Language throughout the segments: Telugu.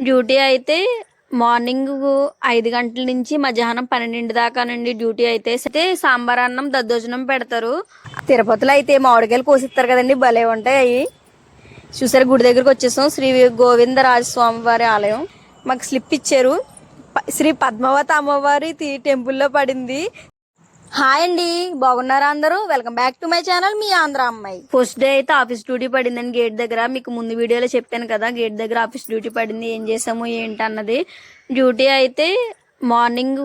డ్యూటీ అయితే మార్నింగ్ ఐదు గంటల నుంచి మధ్యాహ్నం పన్నెండు దాకా నుండి డ్యూటీ అయితే. అయితే సాంబార్ అన్నం దద్దోజనం పెడతారు. తిరుపతిలో అయితే మామిడికాయలు కోసిస్తారు కదండి భలే ఉంటాయి అవి చూసారు గుడి దగ్గరకు వచ్చేసాం. శ్రీ గోవిందరాజ స్వామి వారి ఆలయం. మాకు స్లిప్ ఇచ్చారు. శ్రీ పద్మావతి అమ్మవారి టెంపుల్లో పడింది. హాయ్ అండి బాగున్నారా అందరూ? Welcome back to my channel మీ ఆంధ్ర అమ్మాయి. ఫస్ట్ డే అయితే ఆఫీస్ డ్యూటీ పడిందని గేట్ దగ్గర. మీకు ముందు వీడియోలో చెప్పాను కదా గేట్ దగ్గర ఆఫీస్ డ్యూటీ పడింది ఏం చేసాము ఏంటి అన్నది. డ్యూటీ అయితే మార్నింగ్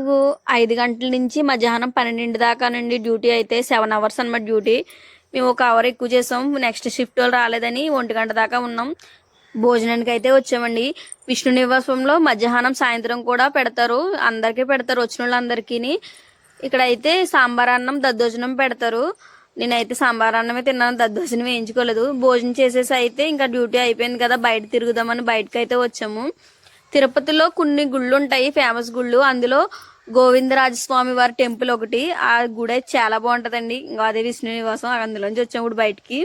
ఐదు గంటల నుంచి మధ్యాహ్నం పన్నెండు దాకా నుండి డ్యూటీ అయితే సెవెన్ అవర్స్ అన్నమాట డ్యూటీ మేము ఒక అవర్ ఎక్కువ చేసాం. నెక్స్ట్ షిఫ్ట్ వాళ్ళు రాలేదని ఒంటి గంట దాకా ఉన్నాం. భోజనానికి అయితే వచ్చామండి. విష్ణు నివాసంలో మధ్యాహ్నం సాయంత్రం కూడా పెడతారు. అందరికీ పెడతారు వచ్చిన వాళ్ళందరికీ ఇక్కడ అయితే సాంబార్ అన్నం దద్దోజనం పెడతారు. నేనైతే సాంబార్ అన్నమే తిన్నాను దద్దోజనం వేయించుకోలేదు. భోజనం చేసేసి అయితే ఇంకా డ్యూటీ అయిపోయింది కదా బయట తిరుగుదామని బయటకు అయితే వచ్చాము. తిరుపతిలో కొన్ని గుళ్ళు ఉంటాయి ఫేమస్ గుళ్ళు. అందులో గోవిందరాజస్వామి వారి టెంపుల్ ఒకటి. ఆ గుడి అయితే చాలా బాగుంటుందండి. ఇంకా అదే విష్ణు నివాసం అందులోంచి వచ్చాము ఇప్పుడు బయటికి.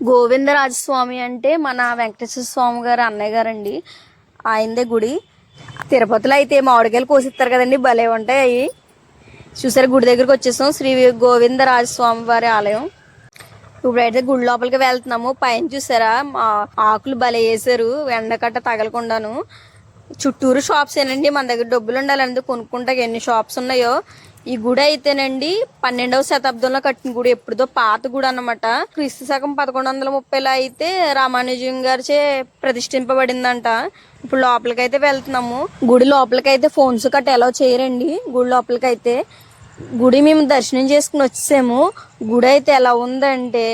గోవిందరాజస్వామి అంటే మన వెంకటేశ్వర స్వామి గారు అన్నయ్య గారండి. ఆయనదే గుడి. తిరుపతిలో అయితే మామిడికాయలు కోసిస్తారు కదండి భలే ఉంటాయి అవి. చూసారు గుడి దగ్గరకు వచ్చేసాం. శ్రీ గోవిందరాజస్వామి వారి ఆలయం. ఇప్పుడైతే గుడి లోపలికి వెళ్తున్నాము. పైన చూసారా మా ఆకులు భలే వేసారు ఎండకట్ట తగలకుండాను. చుట్టూరు షాప్స్ ఏనండి మన దగ్గర డబ్బులు ఉండాలంటే కొనుక్కుంటా ఎన్ని షాప్స్ ఉన్నాయో. ఈ గుడి అయితేనండి పన్నెండవ శతాబ్దంలో కట్టిన గుడి. ఎప్పుడుదో పాత గుడి అనమాట క్రీస్తు శకం పదకొండు వందల ముప్పైలో అయితే రామానుజం గారిచే ప్రతిష్ఠింపబడిందంట. ఇప్పుడు లోపలికైతే వెళ్తున్నాము. గుడి లోపలికైతే ఫోన్స్ కట్ట ఎలా చేయరండి. గుడి లోపలికైతే గుడి మేము దర్శనం చేసుకుని వచ్చేసాము. గుడి అయితే ఎలా ఉందంటే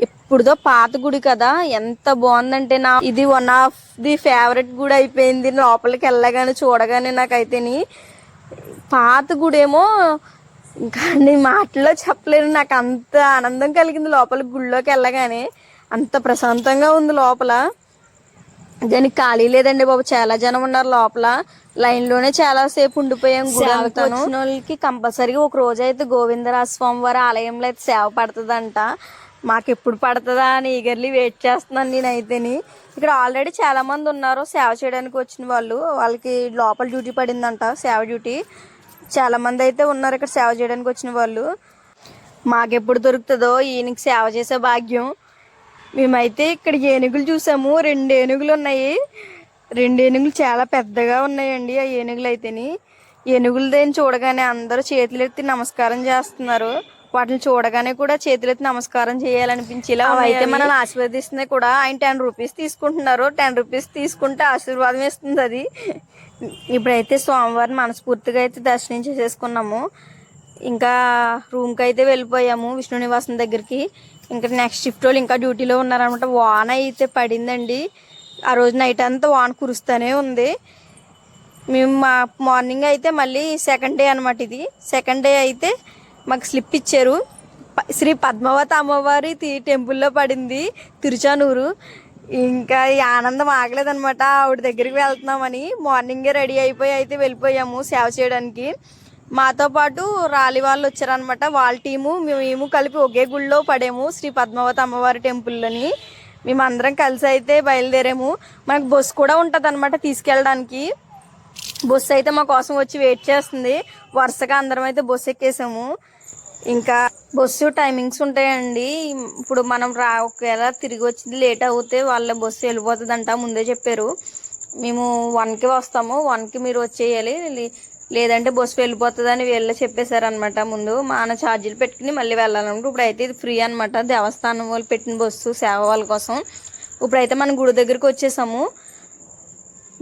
ఇప్పుడుదో పాత గుడి కదా ఎంత బాగుందంటే నా ఇది వన్ ఆఫ్ ది ఫేవరెట్ గుడి అయిపోయింది. లోపలికి వెళ్ళగానే చూడగానే నాకైతేని పాత గుడేమో ఇంకా నేను మాటల్లో చెప్పలేను. నాకు అంత ఆనందం కలిగింది లోపల గుడిలోకి వెళ్ళగానే. అంత ప్రశాంతంగా ఉంది లోపల. దానికి ఖాళీ లేదండి బాబు. చాలా జనం ఉన్నారు లోపల. లైన్లోనే చాలా సేపు ఉండిపోయాం గుడి. వచ్చిన వాళ్ళకి కంపల్సరీగా ఒక రోజు అయితే గోవిందరాజ స్వామి వారి ఆలయంలో అయితే సేవ పడుతుందంట. మాకు ఎప్పుడు పడుతుందా అని ఈగర్లీ వెయిట్ చేస్తున్నాను నేనైతేని. ఇక్కడ ఆల్రెడీ చాలా మంది ఉన్నారు సేవ చేయడానికి వచ్చిన వాళ్ళు. వాళ్ళకి లోపల డ్యూటీ పడిందంట సేవ డ్యూటీ. చాలా మంది అయితే ఉన్నారు ఇక్కడ సేవ చేయడానికి వచ్చిన వాళ్ళు. మాకెప్పుడు దొరుకుతుందో ఈయనకి సేవ చేసే భాగ్యం. మేమైతే ఇక్కడ ఏనుగులు చూసాము రెండు ఏనుగులు ఉన్నాయి. రెండు ఏనుగులు చాలా పెద్దగా ఉన్నాయండి ఆ ఏనుగులు అయితేని. ఏనుగులు దేని చూడగానే అందరూ చేతులు ఎత్తి నమస్కారం చేస్తున్నారు. వాటిని చూడగానే కూడా చేతులు ఎత్తి నమస్కారం చేయాలనిపించేలా అయితే మనల్ని ఆశీర్వదిస్తుంది కూడా. ఆయన టెన్ రూపీస్ తీసుకుంటున్నారు. టెన్ రూపీస్ తీసుకుంటే ఆశీర్వాదం ఇస్తుంది అది. ఇప్పుడైతే స్వామివారిని మనస్ఫూర్తిగా అయితే దర్శనం చేసేసుకున్నాము. ఇంకా రూమ్కి అయితే వెళ్ళిపోయాము విష్ణు నివాసం దగ్గరికి. ఇంకా నెక్స్ట్ షిఫ్ట్ వాళ్ళు ఇంకా డ్యూటీలో ఉన్నారనమాట వాన అయితే పడిందండి. ఆ రోజు నైట్ అంతా వాన కురుస్తూనే ఉంది. మేము మా మార్నింగ్ అయితే మళ్ళీ సెకండ్ డే అనమాట ఇది. సెకండ్ డే అయితే మాకు స్లిప్ ఇచ్చారు. శ్రీ పద్మావతి అమ్మవారి తి- టెంపుల్లో పడింది తిరుచానూరు. ఇంకా ఈ ఆనందం ఆగలేదనమాట ఆవిడ దగ్గరికి వెళ్తున్నామని మార్నింగే రెడీ అయిపోయి అయితే వెళ్ళిపోయాము సేవ చేయడానికి. మాతో పాటు రాలి వాళ్ళు వచ్చారనమాట వాళ్ళ టీము మేము కలిపి ఒకే గుళ్ళో పడాము శ్రీ పద్మావతి అమ్మవారి టెంపుల్లోని. మేము అందరం కలిసి అయితే బయలుదేరాము. మనకు బస్సు కూడా ఉంటుంది అనమాట తీసుకెళ్ళడానికి. బస్సు అయితే మా కోసం వచ్చి వెయిట్ చేస్తుంది. వరుసగా అందరం అయితే బస్సు ఎక్కేసాము. ఇంకా బస్సు టైమింగ్స్ ఉంటాయండి. ఇప్పుడు మనం రా ఒకవేళ తిరిగి వచ్చింది లేట్ అవుతే వాళ్ళ బస్సు వెళ్ళిపోతుందంట ముందే చెప్పారు. మేము వన్కి వస్తాము. వన్కి మీరు వచ్చేయాలి. లేదంటే బస్సు వెళ్ళిపోతుందని వీళ్ళే చెప్పేశారనమాట ముందు మన ఛార్జీలు పెట్టుకుని మళ్ళీ వెళ్ళాలన్నమాట ఇప్పుడైతే ఇది ఫ్రీ అనమాట దేవస్థానం వాళ్ళు పెట్టిన బస్సు సేవ వాళ్ళ కోసం. ఇప్పుడైతే మనం గుడి దగ్గరికి వచ్చేసాము.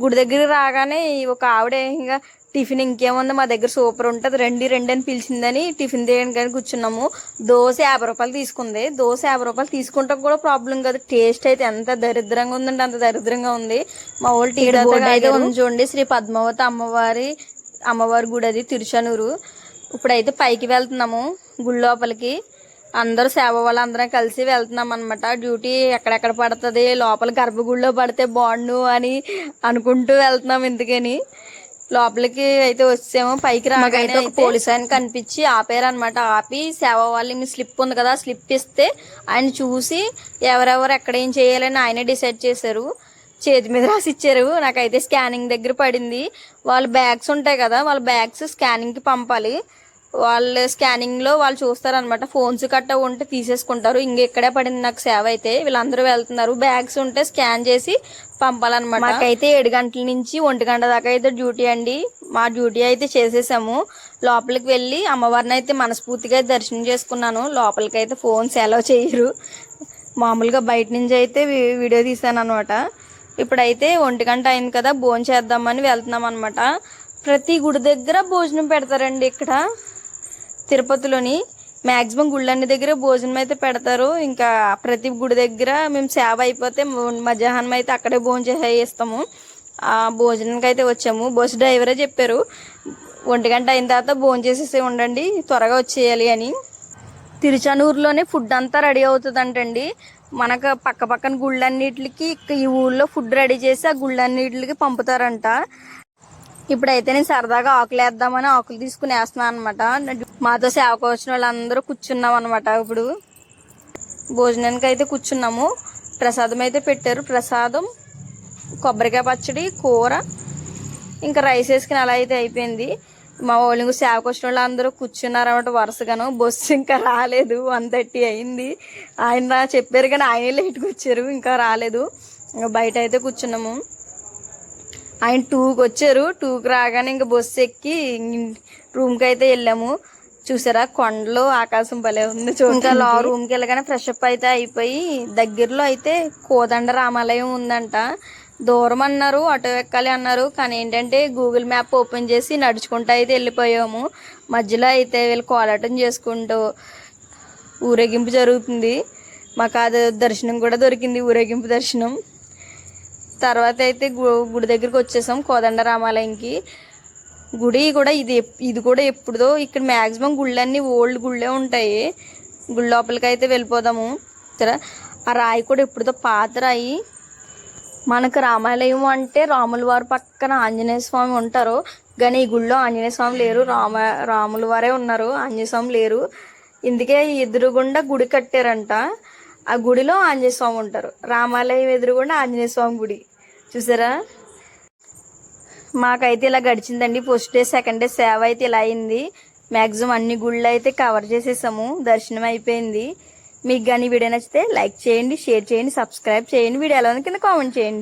గుడి దగ్గర రాగానే ఒక ఆవిడ ఇంకా టిఫిన్ ఇంకేముంది? మా దగ్గర సూపర్ ఉంటుంది. రండి రండి అని పిలిచిందని టిఫిన్ చేయడానికి కూర్చున్నాము. దోశ యాభై రూపాయలు తీసుకుంది. దోశ యాభై రూపాయలు తీసుకుంటాం కూడా ప్రాబ్లం కాదు. టేస్ట్ అయితే ఎంత దరిద్రంగా ఉందంటే అంత దరిద్రంగా ఉంది. మా వాళ్ళు టీ అయితే ఉంది చూడండి. శ్రీ పద్మావతి అమ్మవారి అమ్మవారి గుడి అది తిరుచానూరు. ఇప్పుడైతే పైకి వెళ్తున్నాము గుడి లోపలికి. అందరూ సేవ వాళ్ళందరం కలిసి వెళ్తున్నాం అనమాట డ్యూటీ ఎక్కడెక్కడ పడుతుంది లోపల గర్భగుడిలో పడితే బాగుండు అని అనుకుంటూ వెళ్తున్నాం ఎందుకని లోపలికి అయితే వచ్చాము పైకి రాగానే ఒక పోలీస్ ఆయన కనిపించి ఆపారనమాట ఆపి సేవ వాళ్ళు మీ స్లిప్ ఉంది కదా స్లిప్ ఇస్తే ఆయన చూసి ఎవరెవరు ఎక్కడ ఏం చేయాలని ఆయనే డిసైడ్ చేశారు. చేతి మీద రాసి ఇచ్చారు నాకైతే స్కానింగ్ దగ్గర పడింది. వాళ్ళ బ్యాగ్స్ ఉంటాయి కదా వాళ్ళ బ్యాగ్స్ స్కానింగ్కి పంపాలి. వాళ్ళ స్కానింగ్లో వాళ్ళు చూస్తారనమాట ఫోన్స్ కట్ట ఉంటే తీసేసుకుంటారు. ఇంక ఇక్కడే పడింది నాకు సేవ అయితే. వీళ్ళందరూ వెళ్తున్నారు. బ్యాగ్స్ ఉంటే స్కాన్ చేసి పంపాలన్నమాట. మాకైతే ఏడు గంటల నుంచి ఒంటి గంట దాకా అయితే డ్యూటీ అండి. మా డ్యూటీ అయితే చేసేసాము. లోపలికి వెళ్ళి అమ్మవారిని అయితే మనస్ఫూర్తిగా దర్శనం చేసుకున్నాను. లోపలికి అయితే ఫోన్స్ ఎలా చేయరు. మామూలుగా బయట నుంచి అయితే వీడియో తీసాను అనమాట ఇప్పుడైతే ఒంటి గంట అయింది కదా భోజనం చేద్దామని వెళ్తున్నాం అనమాట ప్రతి గుడి దగ్గర భోజనం పెడతారండి ఇక్కడ. తిరుపతిలోని మ్యాక్సిమం గుళ్ళన్ని దగ్గర భోజనం అయితే పెడతారు. ఇంకా ప్రతి గుడి దగ్గర మేము సేవ అయిపోతే మధ్యాహ్నం అయితే అక్కడే భోజనం చేసేస్తాము ఆ భోజనానికి అయితే వచ్చాము. బస్సు డ్రైవరే చెప్పారు ఒంటి గంట అయిన తర్వాత భోజనం చేసేసి ఉండండి త్వరగా వచ్చేయాలి అని. తిరుచానూరులోనే ఫుడ్ అంతా రెడీ అవుతుంది అంటండి మనకు పక్క పక్కన గుళ్ళన్నిటికి ఈ ఊళ్ళో ఫుడ్ రెడీ చేసి ఆ గుళ్ళన్నిటికి పంపుతారంట. ఇప్పుడైతే నేను సరదాగా ఆకులు వేద్దామని ఆకులు తీసుకుని వేస్తున్నాను అనమాట మాతో సేవకు వచ్చిన వాళ్ళందరూ కూర్చున్నాం అనమాట ఇప్పుడు. భోజనానికి అయితే కూర్చున్నాము. ప్రసాదం అయితే పెట్టారు. ప్రసాదం కొబ్బరికాయ పచ్చడి కూర ఇంకా రైస్ వేసుకుని అలా అయితే అయిపోయింది. మా వాళ్ళు ఇంకో సేవకు వచ్చిన వాళ్ళు అందరూ కూర్చున్నారు అనమాట వరుసగాను. బస్సు ఇంకా రాలేదు. వన్ థర్టీ అయింది. ఆయన చెప్పారు కానీ ఆయనే లేట్గా వచ్చారు. ఇంకా రాలేదు. ఇంకా బయట అయితే కూర్చున్నాము. ఆయన టూకి వచ్చారు. టూకి రాగానే ఇంకా బస్సు ఎక్కి రూమ్కి అయితే వెళ్ళాము. చూసారా? కొండలు ఆకాశం భలే ఉంది చూ ఇంకా లా రూమ్కి వెళ్ళగానే ఫ్రెష్ అప్ అయితే అయిపోయి దగ్గరలో అయితే కోదండ రామాలయం ఉందంట. దూరం అన్నారు ఆటో ఎక్కాలి అన్నారు. కానీ ఏంటంటే గూగుల్ మ్యాప్ ఓపెన్ చేసి నడుచుకుంటూ అయితే వెళ్ళిపోయాము. మధ్యలో అయితే వీళ్ళు కోలాటం చేసుకుంటూ ఊరేగింపు జరుగుతుంది. మాకు అది దర్శనం కూడా దొరికింది ఊరేగింపు దర్శనం. తర్వాత అయితే గు- గుడి దగ్గరికి వచ్చేసాం కోదండ రామాలయంకి. గుడి కూడా ఇది ఇది కూడా ఎప్పుడుదో ఇక్కడ మ్యాక్సిమం గుళ్ళన్నీ ఓల్డ్ గుళ్ళే ఉంటాయి. గుడి లోపలికి అయితే వెళ్ళిపోదాము. ఆ రాయి కూడా ఎప్పుడుదో పాత రాయి. మనకు రామాలయం అంటే రాముల వారి పక్కన ఆంజనేయ స్వామి ఉంటారు. కానీ ఈ గుళ్ళో ఆంజనేయ స్వామి లేరు. రామ రాముల వారే ఉన్నారు. ఆంజనేయ స్వామి లేరు. ఇందుకే ఎదురుగుండా గుడి కట్టారంట. ఆ గుడిలో ఆంజనేయ స్వామి ఉంటారు. రామాలయం ఎదురుగుండా ఆంజనేయ స్వామి గుడి. చూసారా? మాకైతే ఇలా గడిచిందండి. ఫస్ట్ డే సెకండ్ డే సేవ అయితే ఇలా అయింది. మ్యాక్సిమం అన్ని గుళ్ళు అయితే కవర్ చేసేసాము. దర్శనం అయిపోయింది. మీకు కానీ వీడియో నచ్చితే లైక్ చేయండి షేర్ చేయండి సబ్స్క్రైబ్ చేయండి. వీడియో ఎలా ఉంది కింద కామెంట్ చేయండి.